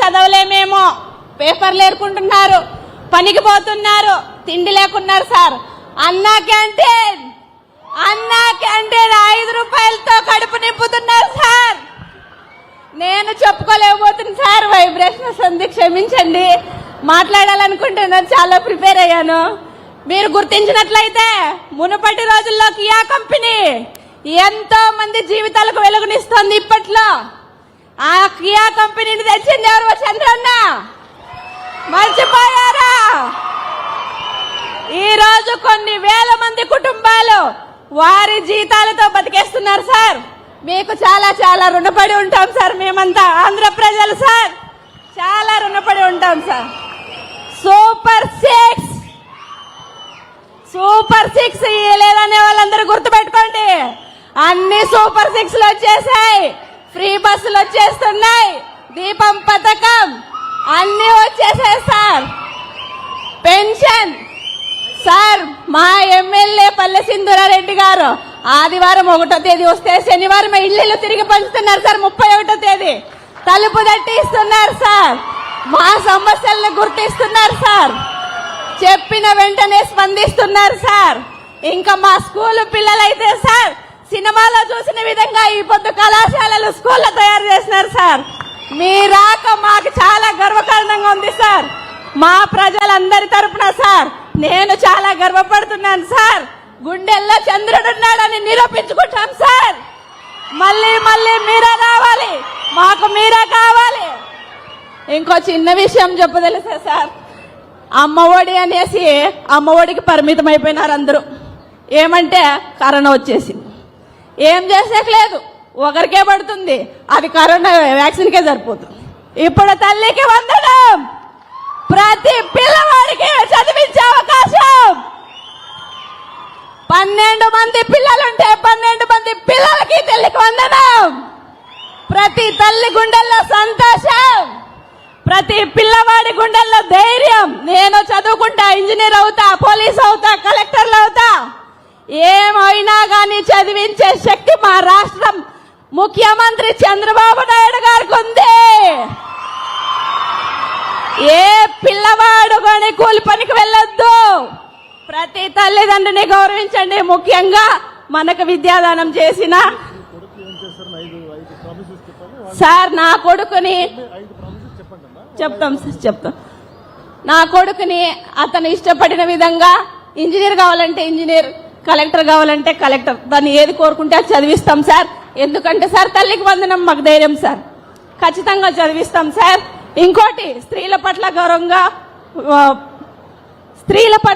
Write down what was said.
చదవలేమేమో. పేపర్లు ఏరుకుంటున్నారు పనికి పోతున్నారు. తిండి లేకున్నారు sir. Anna canteen. Anna canteen ఐదు రూపాయలతో కడుపు నింపుతున్నారు సార్. నేను చెప్పుకోలేకపోతున్నా సార్. వైబ్రేషన్స్ ఉంది క్షమించండి. మాట్లాడాలనుకుంటున్నాను చాలా ప్రిపేర్ అయ్యాను. మీరు గుర్తించినట్లయితే మునుపటి రోజుల్లో కియా కంపెనీ ఎంతో మంది జీవితాలకు వెలుగునిస్తోంది ఇప్పట్లో. ఆ కియా కంపెనీని తెచ్చింది ఎవరు? చంద్రన్న. మర్చిపోయారా? ఈ రోజు కొన్ని వేల మంది కుటుంబాలు వారి జీతాలతో బతికేస్తున్నారు సార్. మీకు చాలా చాలా రుణపడి ఉంటాం సార్. మేమంతా ఆంధ్ర ప్రజలు సార్. చాలా రుణపడి ఉంటాం sir. Super six. Super six లేదనే వాళ్ళందరూ గుర్తుపెట్టుకోండి. అన్ని సూపర్ సిక్స్లు వచ్చేసాయి. ఫ్రీ బస్సులు వచ్చేస్తున్నాయి. దీపం పథకం అన్ని వచ్చేసాయి సార్. పెన్షన్. సార్ మా ఎమ్మెల్యే పల్లె సింధురారెడ్డి గారు ఆదివారం ఒకటో తేదీ వస్తే శనివారం ఇళ్ళు తిరిగి పంచుతున్నారు సార్ ముప్పై ఒకటో తేదీ. తలుపు తట్టి ఇస్తున్నారు సార్. మా సమస్యలను గుర్తిస్తున్నారు సార్. చెప్పిన వెంటనే స్పందిస్తున్నారు సార్. ఇంకా మా స్కూల్ పిల్లలైతే సార్ సినిమాలో చూసిన విధంగా ఈ పొద్దు కళాశాలలు స్కూల్లో తయారు చేసినారు సార్. మీ రాక మాకు చాలా గర్వకారణంగా ఉంది సార్. మా ప్రజలందరి తరపున సార్ నేను చాలా గర్వపడుతున్నాను సార్. గుండెల్లో చంద్రుడున్నాడని నిరూపించుకుంటాం సార్. మళ్ళీ మళ్ళీ మీరే రావాలి. మాకు మీరే కావాలి. ఇంకో చిన్న విషయం చెప్పదలుసా సార్? అమ్మఒడి అనేసి అమ్మఒడికి పరిమితం అయిపోయినారు అందరూ. ఏమంటే కరోనా వచ్చేసింది. ఏం చేసేకలేదు ఒకరికే పడుతుంది. అది కరోనా వ్యాక్సిన్కే సరిపోతుంది. ఇప్పుడు తల్లికి వందడం ప్రతి పిల్లవాడికి చదివించే అవకాశం. పన్నెండు మంది పిల్లలుంటే పన్నెండు మంది పిల్లలకి తల్లికి వందనం. ప్రతి తల్లి గుండెల్లో సంతోషం. ప్రతి పిల్లవాడి గుండెల్లో ధైర్యం. నేను చదువుకుంటా ఇంజనీర్ అవుతా పోలీస్ అవుతా కలెక్టర్లు అవుతా. ఏమైనా కానీ చదివించే శక్తి మా రాష్ట్రం. ముఖ్యమంత్రి చంద్రబాబు నాయుడు గారికి ఉంది. ఏ పిల్లవాడు కానీ కూలి పనికి వెళ్ళొద్దు. ప్రతి తల్లిదండ్రిని గౌరవించండి. ముఖ్యంగా మనకు విద్యాదానం చేసిన సార్ నా కొడుకుని చెప్తాం సార్ చెప్తాం. నా కొడుకుని అతను ఇష్టపడిన విధంగా ఇంజనీర్ కావాలంటే ఇంజనీర్ కలెక్టర్ కావాలంటే కలెక్టర్. దాన్ని ఏది కోరుకుంటే అది చదివిస్తాం సార్. ఎందుకంటే సార్ తల్లికి వందనం మాకు ధైర్యం సార్. ఖచ్చితంగా చదివిస్తాం సార్. ఇంకోటి స్త్రీల పట్ల గౌరవంగా స్త్రీల పట్ల